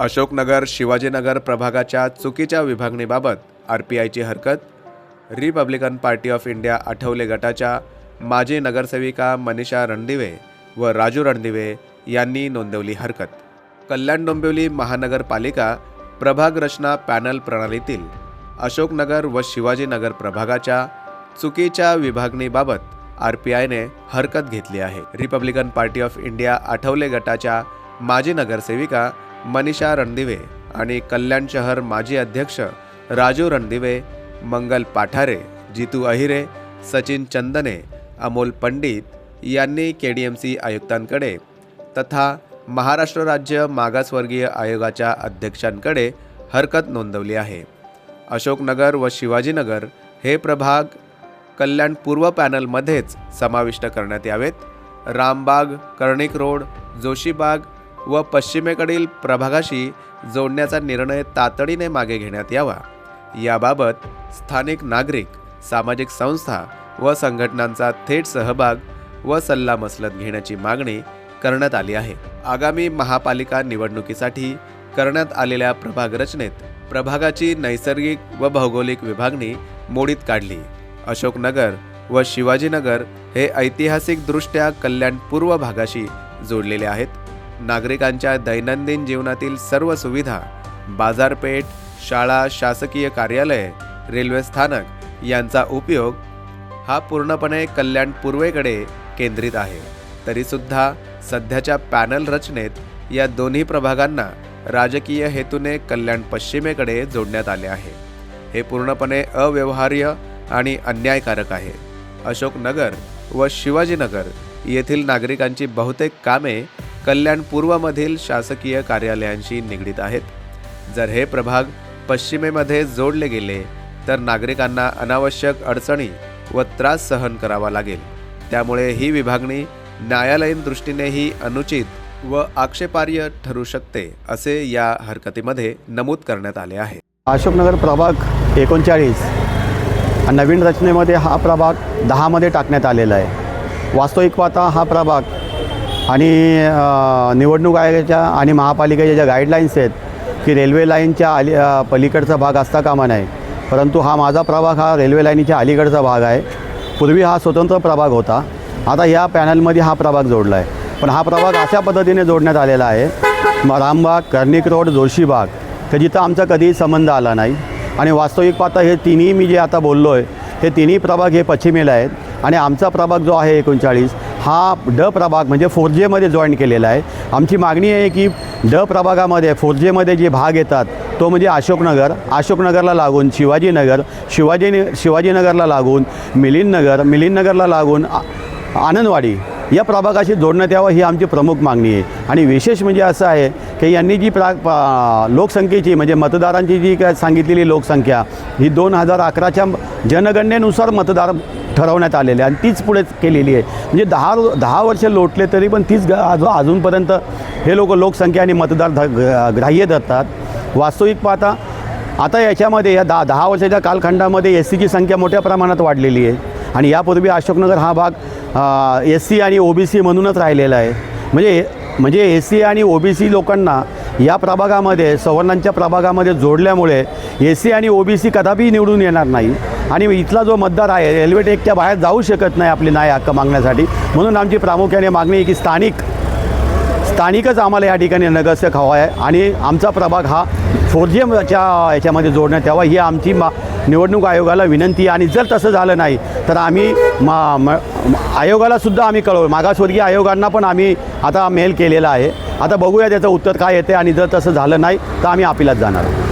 अशोकनगर शिवाजीनगर प्रभागाच्या चुकीच्या विभागणीबाबत R P आयची हरकत? Republican Party of India Athawale गटाच्या माजी नगरसेविका मनीषा रणदिवे व राजू रणदिवे यांनी नोंदवली हरकत. कल्याण डोंबिवली महानगरपालिका प्रभाग रचना पॅनल प्रणालीतील अशोकनगर व शिवाजीनगर प्रभागाच्या चुकीच्या विभागणीबाबत आर पी आयने हरकत घेतली आहे. Republican Party of India Athawale गटाच्या माजी नगरसेविका मनीषा रणदिवे आणि कल्याण शहर माजी अध्यक्ष राजू रणदिवे मंगल पाठारे जितू अहिरे सचिन चंदने अमोल पंडित यांनी के डी एम सी आयुक्तांकडे तथा महाराष्ट्र राज्य मागासवर्गीय आयोगाच्या अध्यक्षांकडे हरकत नोंदवली आहे. अशोकनगर व शिवाजीनगर हे प्रभाग कल्याण पूर्व पॅनलमध्येच समाविष्ट करण्यात यावेत. रामबाग कर्णिक रोड जोशीबाग व पश्चिमेकडील प्रभागाशी जोडण्याचा निर्णय तातडीने मागे घेण्यात यावा. याबाबत स्थानिक नागरिक सामाजिक संस्था व संघटनांचा थेट सहभाग व सल्लामसलत घेण्याची मागणी करण्यात आली आहे. आगामी महापालिका निवडणुकीसाठी करण्यात आलेल्या प्रभाग रचनेत प्रभागाची नैसर्गिक व भौगोलिक विभागणी मोडीत काढली. अशोकनगर व शिवाजीनगर हे ऐतिहासिकदृष्ट्या कल्याण पूर्व भागाशी जोडलेले आहेत. नागरिकांच्या दैनंदिन जीवनातील सर्व सुविधा बाजारपेठ शाळा शासकीय कार्यालय रेल्वे स्थानक यांचा उपयोग हा पूर्णपणे कल्याण पूर्वेकडे केंद्रित आहे. तरीसुद्धा सध्याच्या पॅनल रचनेत या दोन्ही प्रभागांना राजकीय हेतूने कल्याण पश्चिमेकडे जोडण्यात आले आहे. हे पूर्णपणे अव्यवहार्य आणि अन्यायकारक आहे. अशोकनगर व शिवाजीनगर येथील नागरिकांची बहुतेक कामे कल्याण पूर्वमधील शासकीय कार्यालयांशी निगडीत आहेत. जर हे प्रभाग पश्चिमेमध्ये जोडले गेले तर नागरिकांना अनावश्यक अडचणी व त्रास सहन करावा लागेल. त्यामुळे ही विभागणी न्यायालयीन दृष्टीनेही अनुचित व आक्षेपार्ह ठरू शकते असे या हरकतीमध्ये नमूद करण्यात आले आहे. अशोकनगर प्रभाग एकोणचाळीस. नवीन रचनेमध्ये हा प्रभाग दहामध्ये टाकण्यात आलेला आहे. वास्तविक पाहता हा प्रभाग आणि निवडणूक आयोगाच्या आणि महापालिकेच्या ज्या गाईडलाईन्स आहेत की रेल्वे लाईनच्या अली पलीकडचा भाग असता कामा नाही परंतु हा माझा प्रभाग हा रेल्वे लाईनीच्या अलीकडचा भाग आहे. पूर्वी हा स्वतंत्र प्रभाग होता. आता या पॅनलमध्ये हा प्रभाग जोडला आहे पण हा प्रभाग अशा पद्धतीने जोडण्यात आलेला आहे. रामबाग कर्णिक रोड जोशीबाग तर जिथं आमचा कधीही संबंध आला नाही. आणि वास्तविक पाहता हे तिन्ही मी जे आता बोललो आहे हे तिन्ही प्रभाग हे पश्चिमेला आहेत. आणि आमचा प्रभाग जो आहे एकोणचाळीस हा ड प्रभाग म्हणजे फोर जेमध्ये जॉईन केलेला आहे. आमची मागणी आहे की ड प्रभागामध्ये फोर जेमध्ये जे भाग येतात तो म्हणजे अशोकनगर अशोकनगरला लागून शिवाजीनगर शिवाजी शिवाजीनगरला लागून मिलिंदनगर मिलिंदनगरला लागून आनंदवाडी या प्रभागाशी जोडण्यात यावं ही आमची प्रमुख मागणी आहे. आणि विशेष म्हणजे असं आहे की यांनी जी प्रा लोकसंख्येची म्हणजे मतदारांची जी काय सांगितलेली लोकसंख्या ही दोन हजार अकराच्या जनगणनेनुसार मतदार ठरवण्यात आलेले आहे आणि तीच पुढे केलेली आहे. म्हणजे दहा दहा वर्ष लोटले तरी पण तीच ग- अजून अजूनपर्यंत हे लोक लोकसंख्या आणि मतदार ध ग्राह्य धरतात. वास्तविक पाहता आता याच्यामध्ये या दहा दहा वर्षाच्या कालखंडामध्ये एस सीची संख्या मोठ्या प्रमाणात वाढलेली आहे. आणि यापूर्वी अशोकनगर हा भाग एस सी आणि ओ बी सी म्हणूनच राहिलेला आहे. म्हणजे म्हणजे एस सी आणि ओ बी सी लोकांना या प्रभागामध्ये सवर्णांच्या प्रभागामध्ये जोडल्यामुळे ए सी आणि ओ बी सी कदापि निवडून येणार नाही. आणि इथला जो मतदार आहे रेल्वे टेकच्या बाहेर जाऊ शकत नाही आपली नाही हक्क मागण्यासाठी. म्हणून आमची प्रामुख्याने मागणी आहे की स्थानिक स्थानिकच आम्हाला या ठिकाणी नगरसेवक हवा आहे. आणि आमचा प्रभाग हा फोर जी एमच्या याच्यामध्ये जोडण्यात यावा. ही आमची मा निवडणूक आयोगाला विनंती आणि जर तसं झालं नाही तर आम्ही मा म आयोगालासुद्धा आम्ही कळवू. मागासवर्गीय आयोगांना पण आम्ही आता मेल केलेला आहे. आता बघूया त्याचं उत्तर काय येते आणि जर तसं झालं नाही तर आम्ही अपिलात जाणार आहोत.